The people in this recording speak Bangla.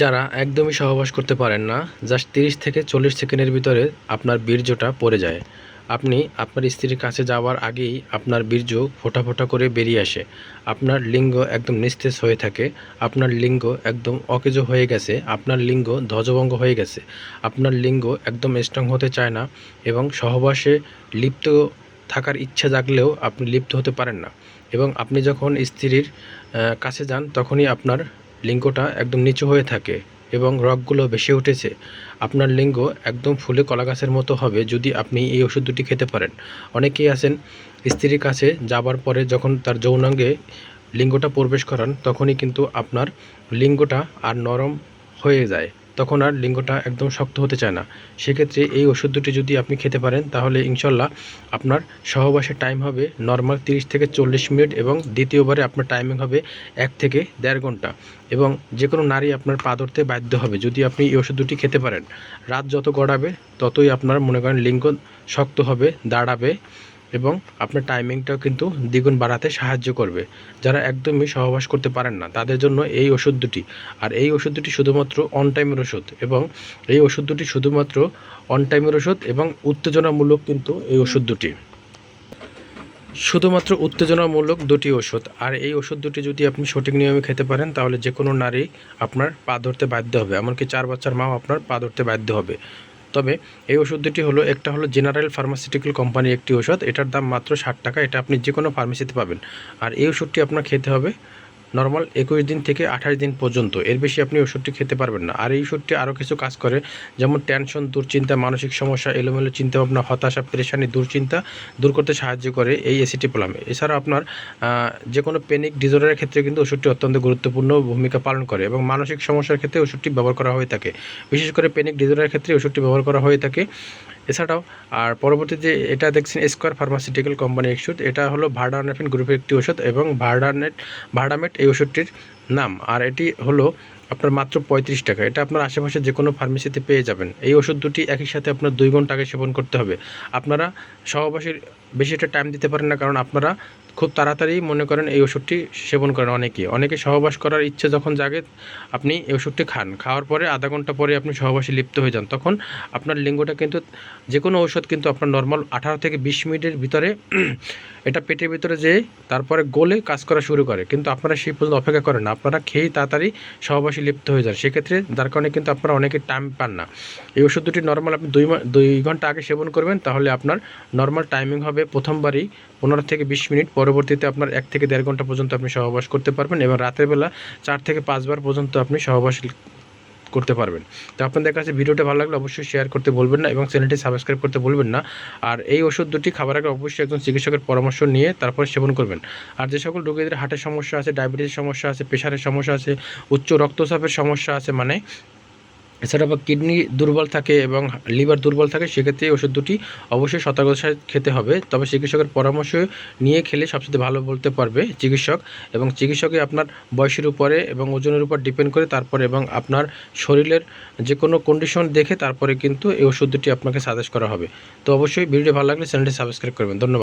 যারা একদমই সহবাস করতে পারেন না, জাস্ট তিরিশ থেকে চল্লিশ সেকেন্ডের ভিতরে আপনার বীর্যটা পড়ে যায়। আপনি আপনার স্ত্রীর কাছে যাওয়ার আগেই আপনার বীর্য ফোঁটা ফোটা করে বেরিয়ে আসে। আপনার লিঙ্গ একদম নিস্তেজ হয়ে থাকে। আপনার লিঙ্গ একদম অকেজ হয়ে গেছে। আপনার লিঙ্গ ধ্বজভঙ্গ হয়ে গেছে। আপনার লিঙ্গ একদম স্ট্রং হতে চায় না এবং সহবাসে লিপ্ত থাকার ইচ্ছা জাগলেও আপনি লিপ্ত হতে পারেন না। এবং আপনি যখন স্ত্রীর কাছে যান, তখনই আপনার লিঙ্গটা একদম নিচু হয়ে থাকে এবং রগগুলো বেশি উঠেছে। আপনার লিঙ্গ একদম ফুলে কলা গাছের মতো হবে যদি আপনি এই ওষুধ দুটি খেতে পারেন। অনেকেই আছেন স্ত্রীর কাছে যাবার পরে যখন তার যৌনাঙ্গে লিঙ্গটা প্রবেশ করান, তখনই কিন্তু আপনার লিঙ্গটা আর নরম হয়ে যায়। তখন আর লিঙ্গটা একদম শক্ত হতে চায় না। সেক্ষেত্রে এই ওষুধ দুটি যদি আপনি খেতে পারেন, তাহলে ইনশাল্লাহ আপনার সহবাসের টাইম হবে নর্মাল তিরিশ থেকে চল্লিশ মিনিট এবং দ্বিতীয়বারে আপনার টাইমিং হবে এক থেকে দেড় ঘণ্টা। এবং যে কোনো নারী আপনার পা ধরতে বাধ্য হবে। যদি আপনি এই ওষুধ দুটি খেতে পারেন, রাত যত গড়াবে, ততই আপনার মনে করেন লিঙ্গ শক্ত হবে, দাঁড়াবে। এবং আপনার টাইমিংটাও কিন্তু দ্বিগুণ বাড়াতে সাহায্য করবে। যারা একদমই সহবাস করতে পারেন না, তাদের জন্য এই ওষুধ দুটি। আর এই ওষুধ দুটি শুধুমাত্র অন টাইমের ওষুধ এবং এই ওষুধ দুটি শুধুমাত্র অন টাইমের ওষুধ এবং উত্তেজনামূলক কিন্তু এই ওষুধ দুটি। শুধুমাত্র উত্তেজনামূলক দুটি ওষুধ। আর এই ওষুধ দুটি যদি আপনি সঠিক নিয়মে খেতে পারেন, তাহলে যে কোনো নারী আপনার পা ধরতে বাধ্য হবে। এমনকি চার বাচ্চার মাও আপনার পা ধরতে বাধ্য হবে। তবে এই ওষুধ দুটি হলো, একটা হলো জেনারেল ফার্মাসিউটিক্যাল কোম্পানির একটি ওষুধ। এটার দাম মাত্র ষাট টাকা, এটা আপনি যে কোনো ফার্মেসিতে পাবেন। আর এই ওষুধটি আপনার খেতে হবে নর্মাল একুশ দিন থেকে আঠাশ দিন পর্যন্ত। এর বেশি আপনি ওষুধটি খেতে পারবেন না। আর এই ওষুধটি আরও কিছু কাজ করে, যেমন টেনশন দুশ্চিন্তা, মানসিক সমস্যা, এলোমেলো চিন্তাভাবনা, হতাশা, পেরেশানি, দুশ্চিন্তা দূর করতে সাহায্য করে এই এসিটিপ্লাম এছাড়া আপনার যে কোনো পেনিক ডিজর্ডারের ক্ষেত্রে কিন্তু ওষুধটি অত্যন্ত গুরুত্বপূর্ণ ভূমিকা পালন করে এবং মানসিক সমস্যার ক্ষেত্রে ওষুধটি ব্যবহার করা হয়ে থাকে। বিশেষ করে পেনিক ডিজর্ডারের ক্ষেত্রে ওষুধটি ব্যবহার করা হয়ে থাকে। এছাড়াও, আর পরবর্তীতে এটা দেখছেন স্কোয়ার ফার্মাসিউটিক্যাল কোম্পানির ওষুধ। এটা হলো ভার্ডানেফিন গ্রুপের একটি ওষুধ এবং ভার্ডানেট ভার্ডামেট এই ওষুধটির নাম। আর এটি হলো আপনার মাত্র পঁয়ত্রিশ টাকা। এটা আপনার আশেপাশে যে কোনো ফার্মেসিতে পেয়ে যাবেন। এই ওষুধ দুটি একই সাথে আপনার দুই গুণ আগে সেবন করতে হবে। আপনারা সহবাসীর বেশি একটা টাইম দিতে পারেন না, কারণ আপনারা খুব তাড়াতাড়ি মনে করেন এই ওষুধটি সেবন করেন অনেকে অনেকে সহবাস করার ইচ্ছে যখন জাগে, আপনি এই ওষুধটি খান। খাওয়ার পরে আধা ঘণ্টা পরে আপনি সহবাসী লিপ্ত হয়ে যান। তখন আপনার লিঙ্গটা কিন্তু যে কোনো ঔষধ কিন্তু আপনার নর্মাল আঠারো থেকে বিশ মিনিটের ভিতরে এটা পেটের ভিতরে যেয়ে তারপরে গোলে কাজ করা শুরু করে। কিন্তু আপনারা সেই পর্যন্ত অপেক্ষা করেন না। আপনারা খেয়েই তাড়াতাড়ি সহবাসী লিপ্ত হয়ে যান। সেক্ষেত্রে যার কারণে কিন্তু আপনারা অনেকে টাইম পান না। এই ওষুধ দুটি নর্মাল আপনি দুই দুই ঘণ্টা আগে সেবন করবেন, তাহলে আপনার নর্মাল টাইমিং হবে প্রথমবারই পনেরো থেকে বিশ মিনিট। পরবর্তীতে আপনার এক থেকে দেড় ঘণ্টা পর্যন্ত আপনি সহবাস করতে পারবেন এবং রাতের বেলা চার থেকে পাঁচবার পর্যন্ত আপনি সহবাস করতে পারবেন। তো আপনাদের কাছে ভিডিওটা ভালো লাগলে অবশ্যই শেয়ার করতে বলবেন না এবং চ্যানেলটি সাবস্ক্রাইব করতে বলবেন না। আর এই ওষুধ দুটি খাবার আগে অবশ্যই একজন চিকিৎসকের পরামর্শ নিয়ে তারপর সেবন করবেন। আর যে সকল রোগীদের হার্টের সমস্যা আছে ডায়াবেটিসের সমস্যা আছে প্রেশারের সমস্যা আছে, উচ্চ রক্তচাপের সমস্যা আছে মানে এছাড়া বা কিডনি দুর্বল থাকে এবং লিভার দুর্বল থাকে, সেক্ষেত্রে এই ওষুধ দুটি অবশ্যই সাথে খেতে হবে। তবে চিকিৎসকের পরামর্শ নিয়ে খেলে সবচেয়ে ভালো বলতে পারবে চিকিৎসক এবং চিকিৎসকে আপনার বয়সের উপরে এবং ওজনের উপর ডিপেন্ড করে তারপরে এবং আপনার শরীরের যে কোনো কন্ডিশন দেখে তারপরে কিন্তু এই ওষুধ দুটি আপনাকে সাজেস্ট করা হবে। তো অবশ্যই ভিডিওটি ভালো লাগলে চ্যানেলটি সাবস্ক্রাইব করবেন। ধন্যবাদ।